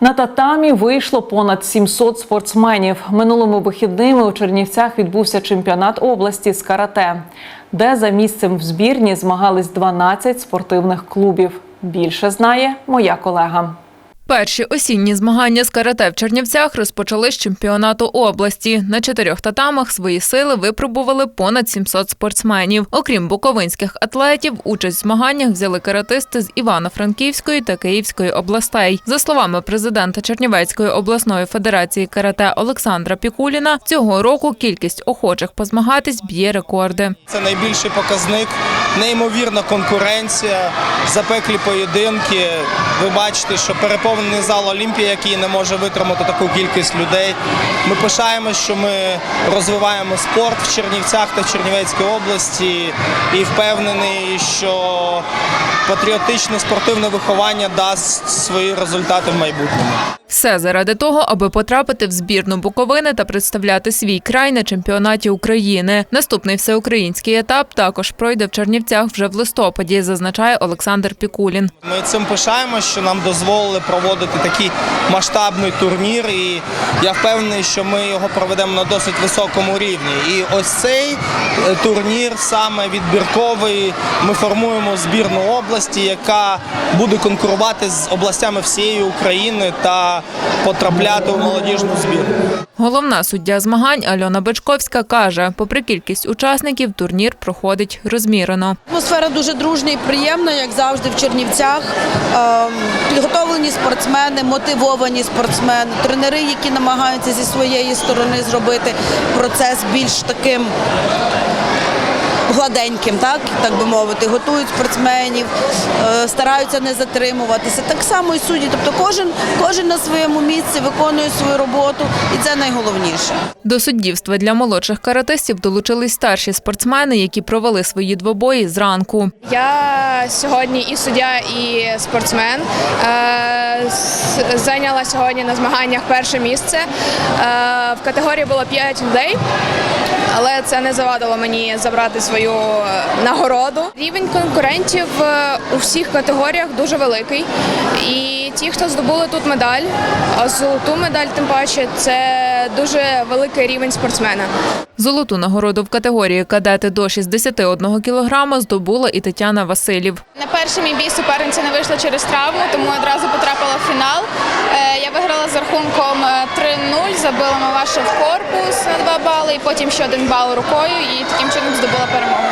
На татамі вийшло понад 700 спортсменів. Минулими вихідними у Чернівцях відбувся чемпіонат області з карате, де за місцем в збірні змагались 12 спортивних клубів. Більше знає моя колега. Перші осінні змагання з карате в Чернівцях розпочали з чемпіонату області. На чотирьох татамах свої сили випробували понад 700 спортсменів. Окрім буковинських атлетів, участь в змаганнях взяли каратисти з Івано-Франківської та Київської областей. За словами президента Чернівецької обласної федерації карате Олександра Пікуліна, цього року кількість охочих позмагатись б'є рекорди. Це найбільший показник, неймовірна конкуренція, запеклі поєдинки. Ви бачите, що переповнений зал Олімпії, який не може витримати таку кількість людей. Ми пишаємося, що ми розвиваємо спорт в Чернівцях та Чернівецькій області і впевнений, що патріотичне спортивне виховання дасть свої результати в майбутньому. Все заради того, аби потрапити в збірну Буковини та представляти свій край на чемпіонаті України. Наступний всеукраїнський етап також пройде в Чернівцях вже в листопаді, зазначає Олександр Пікулін. Ми цим пишаємо, що нам дозволили проводити такий масштабний турнір, і я впевнений, що ми його проведемо на досить високому рівні. І ось цей е, турнір саме відбірковий. Ми формуємо збірну області, яка буде конкурувати з областями всієї України та потрапляти у молодіжну збірну. Головна суддя змагань Альона Бечковська каже, попри кількість учасників, турнір проходить розмірено. Атмосфера дуже дружня і приємна, як завжди в Чернівцях. Ем, Підготовлені спортсмени, мотивовані спортсмени, тренери, які намагаються зі своєї сторони зробити процес більш таким. Гладеньким, так так би мовити, готують спортсменів, е, стараються не затримуватися. Так само і судді. Тобто, кожен кожен на своєму місці виконує свою роботу, і це найголовніше. До суддівства для молодших каратистів долучились старші спортсмени, які провели свої двобої зранку. Я сьогодні і суддя, і спортсмен. Е, Зайняла сьогодні на змаганнях перше місце. Е, В категорії було 5 людей, але це не завадило мені забрати свою е, нагороду. Рівень конкурентів е, у всіх категоріях дуже великий. І ті, хто здобули тут медаль, а золоту медаль, тим паче, це дуже великий рівень спортсмена. Золоту нагороду в категорії кадети до 61 кілограма здобула і Тетяна Василів. На перший мій бій суперниця не вийшла через травму, тому одразу потрапила в фінал. Е, Я рахунком е, 3-0, забила Маваша в корпус на 2 бали, і потім ще один бал рукою, і таким чином здобула перемогу.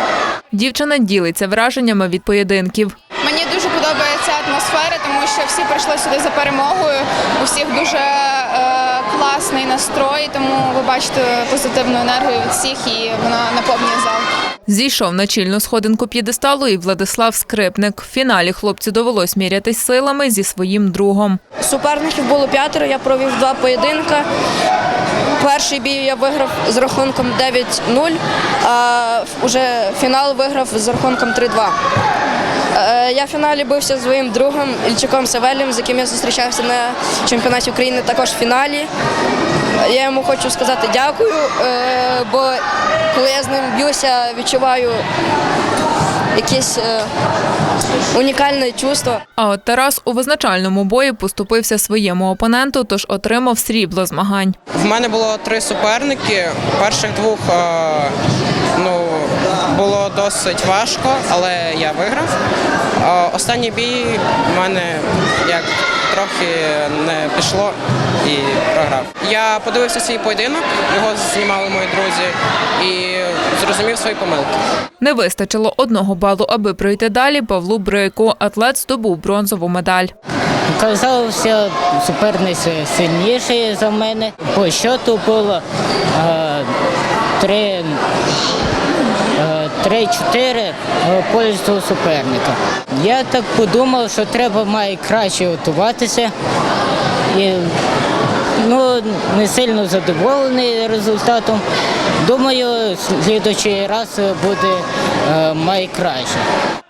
Дівчина ділиться враженнями від поєдинків. Мені дуже подобається атмосфера, тому що всі прийшли сюди за перемогою. У всіх дуже е, класний настрой, тому ви бачите позитивну енергію від всіх, і вона наповнює зал. Зійшов на чільну сходинку п'єдесталу і Владислав Скрипник. В фіналі хлопцю довелось мірятись силами зі своїм другом. Суперників було п'ятеро, я провів два поєдинки. Перший бій я виграв з рахунком 9-0, а вже фінал виграв з рахунком 3-2. Е, Я в фіналі бився з своїм другом Ільчуком Савелем, з яким я зустрічався на чемпіонаті України, також в фіналі. Я йому хочу сказати дякую, е, бо коли я з ним б'юся, відчуваю якесь е, унікальне чувство. А от Тарас у визначальному бої поступився своєму опоненту, тож отримав срібло змагань. В мене було три суперники. Перших двох ну, було досить важко, але я виграв. Останній бій в мене як трохи не пішло і програв. Я подивився свій поєдинок, його знімали мої друзі, і зрозумів свої помилки. Не вистачило одного балу, аби пройти далі. Павлу Брику. Атлет здобув бронзову медаль. Казався суперниця сильніший за мене. По щоту було три. Е, 3-4 в пользу суперника. Я так подумав, що треба має краще готуватися. І, ну, не сильно задоволений результатом. Думаю, слідчий раз буде е, має краще.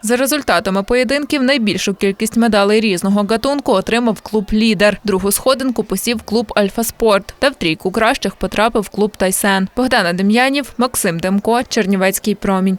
За результатами поєдинків найбільшу кількість медалей різного гатунку отримав клуб Лідер. Другу сходинку посів клуб Альфа Спорт. Та в трійку кращих потрапив клуб Тайсен. Богдана Дем'янів, Максим Демко, Чернівецький промінь.